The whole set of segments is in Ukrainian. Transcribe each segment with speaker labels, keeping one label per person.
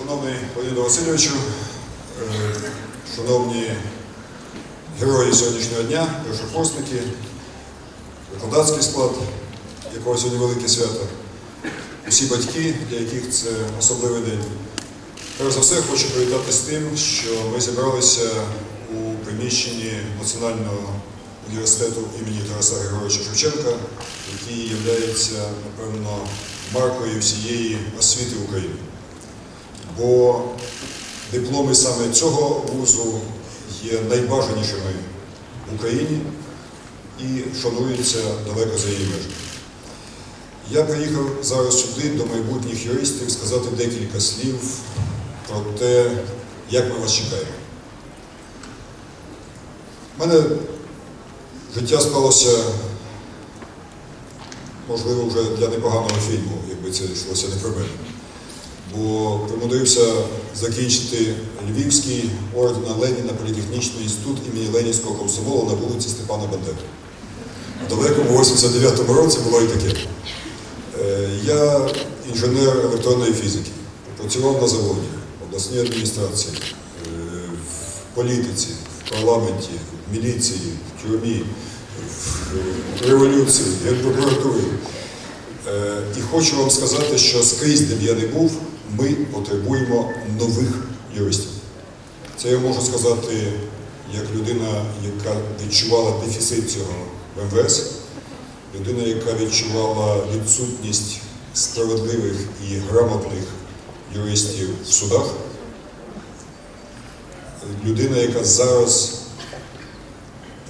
Speaker 1: Шановний Леоніду Васильовичу, е, шановні герої сьогоднішнього дня, першокурсники, викладацький склад, якого сьогодні велике свято, усі батьки, для яких це особливий день. Перш за все, хочу привітати з тим, що ми зібралися у приміщенні Національного університету імені Тараса Григоровича Шевченка, який є, напевно, маркою всієї освіти України. Бо дипломи саме цього вузу є найбажанішими в Україні і шануються далеко за її межами. Я приїхав зараз сюди до майбутніх юристів сказати декілька слів про те, як ми вас чекаємо. У мене життя склалося, можливо, вже для непоганого фільму, якби це йшлося не про мене. Бо примудрився закінчити Львівський ордена Леніна політехнічний інститут імені Ленінського комсомолу на вулиці Степана Бандери. В далекому 89-му році було і таке. Е, Я інженер електронної фізики, працював на заводі, обласній адміністрації, е, в політиці, в парламенті, в міліції, в тюрмі, в революції, в генпрокуратурі. Е, І хочу вам сказати, що скрізь, де б я не був, ми потребуємо нових юристів. Це я можу сказати як людина, яка відчувала дефіцит цього в МВС, людина, яка відчувала відсутність справедливих і грамотних юристів в судах, людина, яка зараз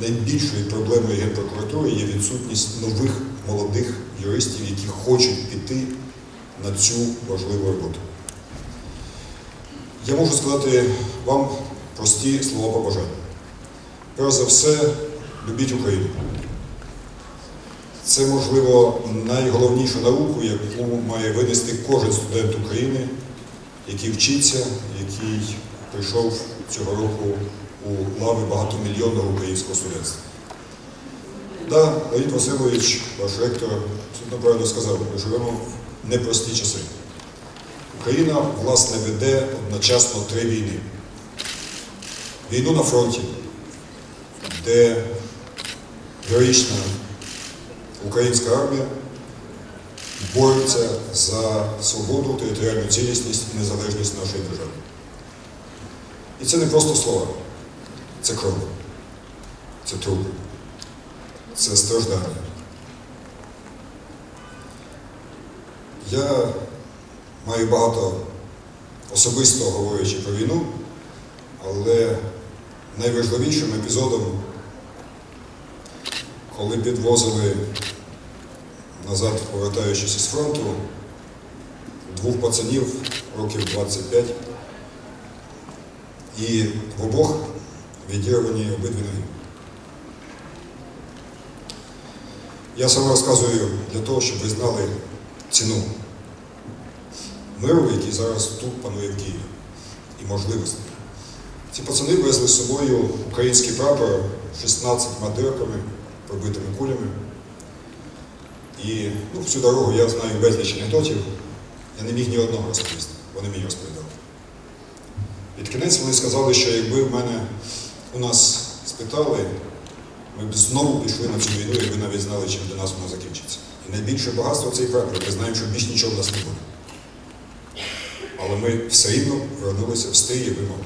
Speaker 1: найбільшою проблемою Генпрокуратури є відсутність нових молодих юристів, які хочуть піти на цю важливу роботу. Я можу сказати вам прості слова побажання. Перш за все, любіть Україну. Це, можливо, найголовніша науку, яку має винести кожен студент України, який вчиться, який прийшов цього року у лави багатомільйонного українського студентства. Да, Леонід Васильович, ваш ректор, абсолютно правильно сказав, ми живемо в непрості часи. Україна, власне, веде одночасно три війни. Війну на фронті, де героїчна українська армія бореться за свободу, територіальну цілісність і незалежність нашої держави. І це не просто слова, це кров, це трупи, це страждання. Я маю багато особисто говорячи про війну, але найважливішим епізодом, коли підвозили назад, повертаючись із фронту, двох пацанів років 25, і в обох відірвані обидві ноги. Я саме розказую для того, щоб ви знали ціну миру, який зараз тут панує в Києві, і можливості. Ці пацани везли з собою український прапор 16 дирками, пробитими кулями. І ну, всю дорогу я знаю безліч анекдотів, я не міг ні одного розповісти, вони мені розповідали. Під кінець вони сказали, що якби в мене у нас спитали, ми б знову пішли на цю війну, і ви навіть знали, чим для нас вона закінчиться. І найбільше багатство цей прапор, ми знаємо, що більш нічого в нас не буде. Але ми все рівно вернулися в стилі вимоги.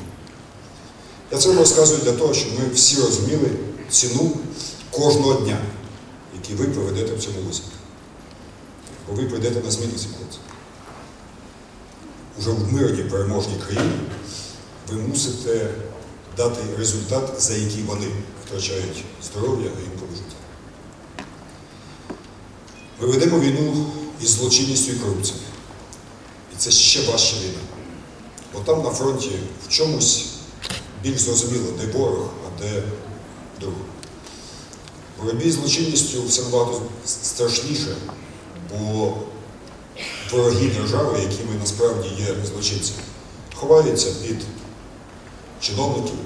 Speaker 1: Я це розказую для того, щоб ми всі розуміли ціну кожного дня, який ви проведете в цьому вузі. Бо ви прийдете на зміну цим хлопцям. Уже в мирній переможній країні ви мусите дати результат, за який вони втрачають здоров'я і інколи життя. Ми ведемо війну із злочинністю і корупцією. Це ще важча війна. Бо там на фронті в чомусь більш зрозуміло, де ворог, а де друг. Боротьбі з злочинністю все набагато страшніше, бо вороги держави, якими насправді є злочинці, ховаються під чиновників,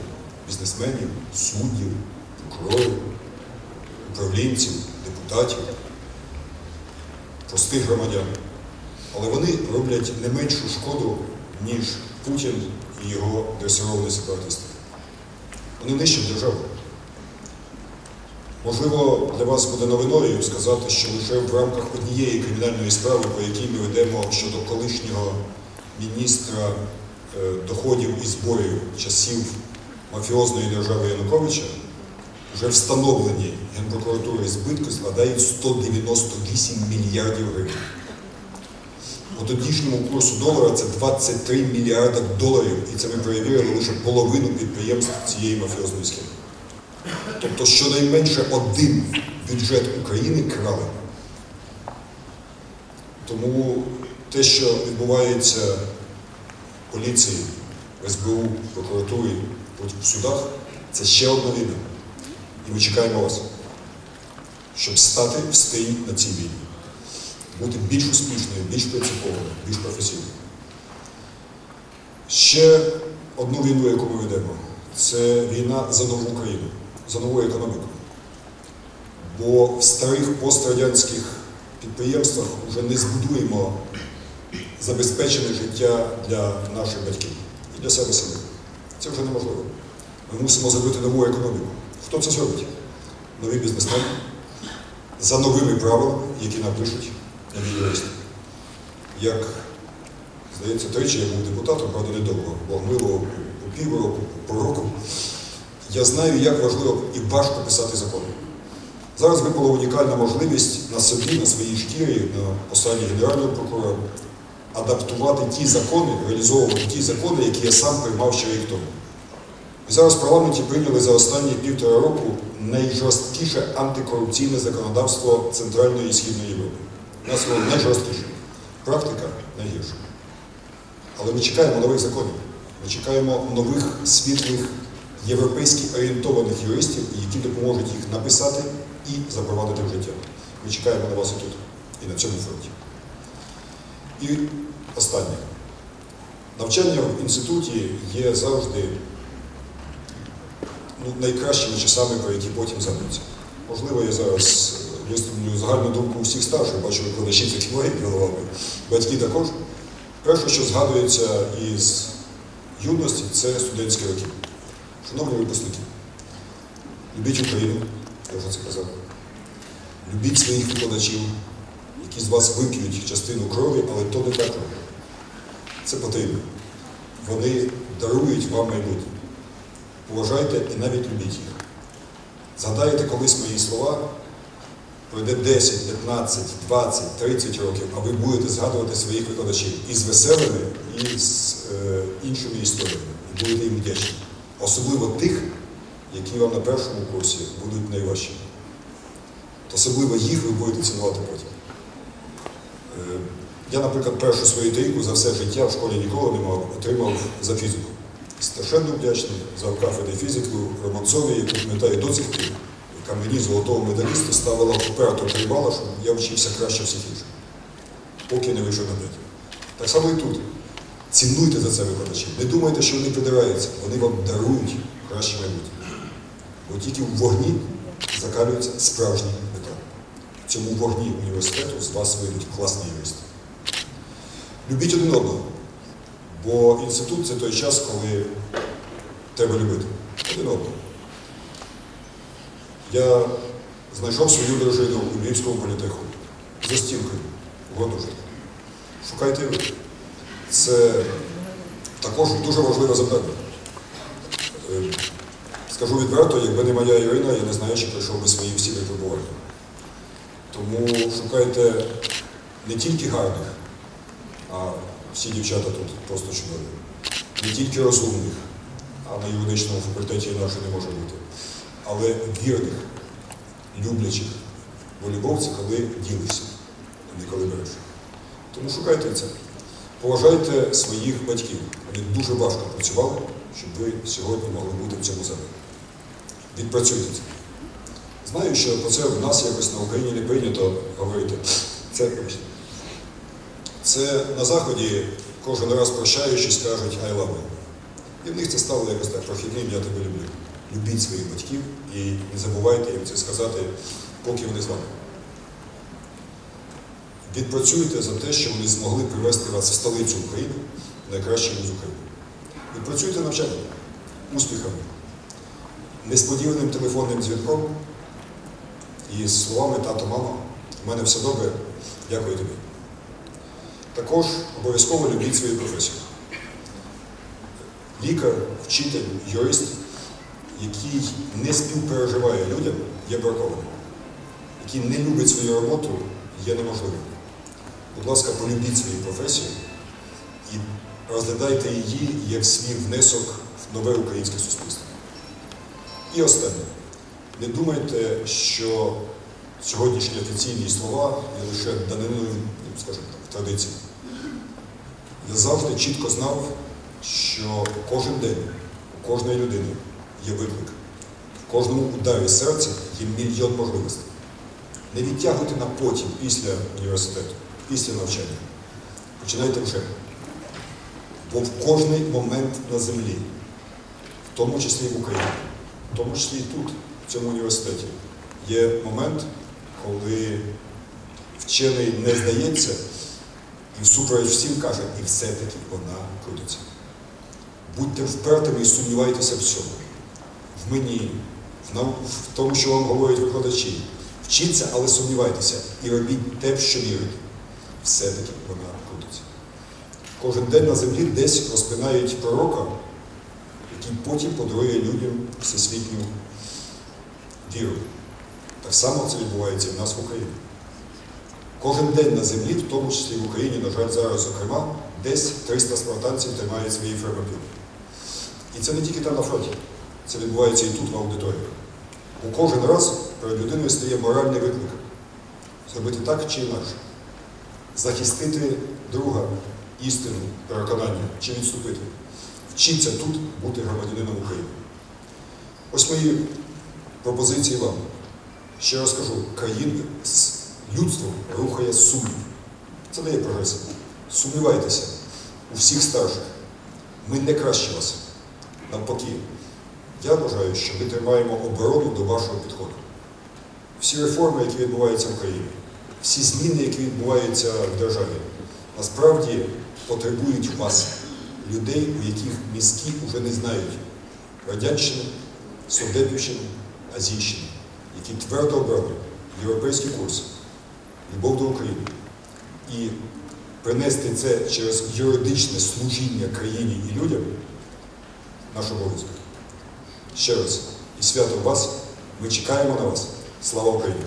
Speaker 1: бізнесменів, суддів, прокурорів, управлінців, депутатів, простих громадян. Але вони роблять не меншу шкоду, ніж Путін і його дресировані сепаратисти. Вони нищать державу. Можливо, для вас буде новиною сказати, що лише в рамках однієї кримінальної справи, по якій ми ведемо щодо колишнього міністра е, доходів і зборів часів мафіозної держави Януковича, вже встановлені Генпрокуратури збитки складають 198 мільярдів гривень. По тодішньому курсу долара це 23 мільярда доларів, і це ми перевірили лише половину підприємств цієї мафіозної схеми. Тобто щонайменше один бюджет України крали. Тому те, що відбувається в поліції, СБУ, прокуратурі, в судах, це ще одна війна. І ми чекаємо вас, щоб стати в стилі на цій війні. Бути більш успішною, більш принциповою, більш професійною. Ще одну війну, яку ми ведемо, це війна за нову Україну, за нову економіку. Бо в старих пострадянських підприємствах вже не збудуємо забезпечене життя для наших батьків і для себе самих. Це вже неможливо. Ми мусимо зробити нову економіку. Хто це зробить? Нові бізнесмени за новими правилами, які напишуть нові юристи. Як, здається, тричі я був депутатом, правда, недовго, бо мило по півроку, по. Я знаю, як важливо і важко писати закони. Зараз випала унікальна можливість на собі, на своїй шкірі, на посаді Генерального прокурора, адаптувати ті закони, реалізовувати ті закони, які я сам приймав ще рік тому. І зараз в парламенті прийняли за останні півтора року найжорсткіше антикорупційне законодавство Центральної і Східної Європи. Нас воно найжорсткіше. Практика найгірша. Але ми чекаємо нових законів. Ми чекаємо нових світлих європейськи орієнтованих юристів, які допоможуть їх написати і запровадити в життя. Ми чекаємо на вас і тут, і на цьому фронті. І останнє. Навчання в інституті є завжди ну, найкращими часами, про які потім забудуться. Можливо, я зараз е, висловлю загальну думку всіх старших, бачу викладачі це кивають головами, батьки також. Перше, що згадується із юності, це студентські роки. Шановні випускники, любіть Україну, я вже це казав. Любіть своїх викладачів, які з вас вип'ють частину крові, але то не так. Це потрібно. Вони дарують вам майбутнє. Поважайте і навіть любіть їх. Згадайте колись мої слова, пройде 10, 15, 20, 30 років, а ви будете згадувати своїх викладачів і з веселими, і з е, іншими історіями. І будете їм вдячні. Особливо тих, які вам на першому курсі будуть найважчі. Особливо їх ви будете цінувати потім. Е, Я, наприклад, першу свою трійку за все життя в школі ніколи не мав, отримав за фізику. Страшенно вдячний за кафедрі фізику Романцові, яку пам'ятаю до цих пір, яка мені золотого медаліста ставила вперто три бала, щоб я вчився краще всіх інших, поки не вийшов на п'ять. Так само і тут. Цінуйте за це викладачів. Не думайте, що вони придираються, вони вам дарують краще майбутнє. Бо тільки в вогні закалюється справжній метал. В цьому вогні університету з вас вийдуть класні юристи. Любіть один одного. Бо інститут це той час, коли треба любити один одного. Я знайшов свою дружину у Львівському політеху за стінкою гуртожитку. Шукайте ви. Це також дуже важливе завдання. Е, Скажу відверто, якби не моя Ірина, я не знаю, чи пройшов би свої всі випробування. Тому шукайте не тільки гарних, а всі дівчата тут просто чудові. Не тільки розумних, а на юридичному факультеті інакше не може бути, але вірних, люблячих. Бо любов коли ділишся, а не коли береш. Тому шукайте це. Поважайте своїх батьків. Вони дуже важко працювали, щоб ви сьогодні могли бути в цьому залі. Відпрацюйте це. Знаю, що про це в нас якось на Україні не прийнято говорити. Це, це на Заході кожен раз прощаючись кажуть I love you. І в них це стало якось так прохідним, я тебе люблю. Любіть своїх батьків і не забувайте їм це сказати, поки вони з вами. Відпрацюйте за те, що вони змогли привести вас в столицю України найкращий вуз України. Відпрацюйте навчання успіхами, несподіваним телефонним дзвінком і словами тато, мама, у мене все добре, дякую тобі. Також обов'язково любіть свою професію. Лікар, вчитель, юрист, який не співпереживає людям, є бракованим. Який не любить свою роботу, є неможливим. Будь ласка, полюбіть свою професію і розглядайте її як свій внесок в нове українське суспільство. І останнє. Не думайте, що сьогоднішні офіційні слова є лише даниною, скажімо так, традиції. Я завжди чітко знав, що кожен день у кожної людини є виклик. В кожному ударі серця є мільйон можливостей. Не відтягуйте на потім після університету, після навчання. Починайте вже. Бо в кожний момент на землі, в тому числі і в Україні, в тому числі і тут, в цьому університеті, є момент, коли вчений не здається і всупереч всім каже, і все-таки вона крутиться. Будьте впертими і сумнівайтеся в цьому. Мені, в, тому, що вам говорять викладачі. Вчіться, але сумнівайтеся і робіть те, в що вірите. Все-таки вона крутиться. Кожен день на землі десь розпинають пророка, який потім подарує людям всесвітню віру. Так само це відбувається в нас в Україні. Кожен день на землі, в тому числі в Україні, на жаль, зараз, зокрема, десь 300 спартанців тримають свої фермопіли. І це не тільки там на фронті, це відбувається і тут, в аудиторіях. Бо кожен раз перед людиною стає моральний виклик зробити так чи інакше, захистити друга, істину, переконання чи відступити. Вчіться тут бути громадянином України. Ось мої пропозиції вам. Ще раз кажу, країни з людством рухає сумнів. Це дає прогресив. Сумнівайтеся у всіх старших. Ми не краще вас. Навпаки, я вважаю, що ми тримаємо оборону до вашого підходу. Всі реформи, які відбуваються в країні, всі зміни, які відбуваються в державі, насправді потребують вас, людей, у яких мізки вже не знають Радянщини, Совдепівщини, Азійщини, які твердо обрали європейський курс, любов до України. І принести це через юридичне служіння країні і людям наш обов'язок. Ще раз, і свято вас, ми чекаємо на вас. Слава Україні!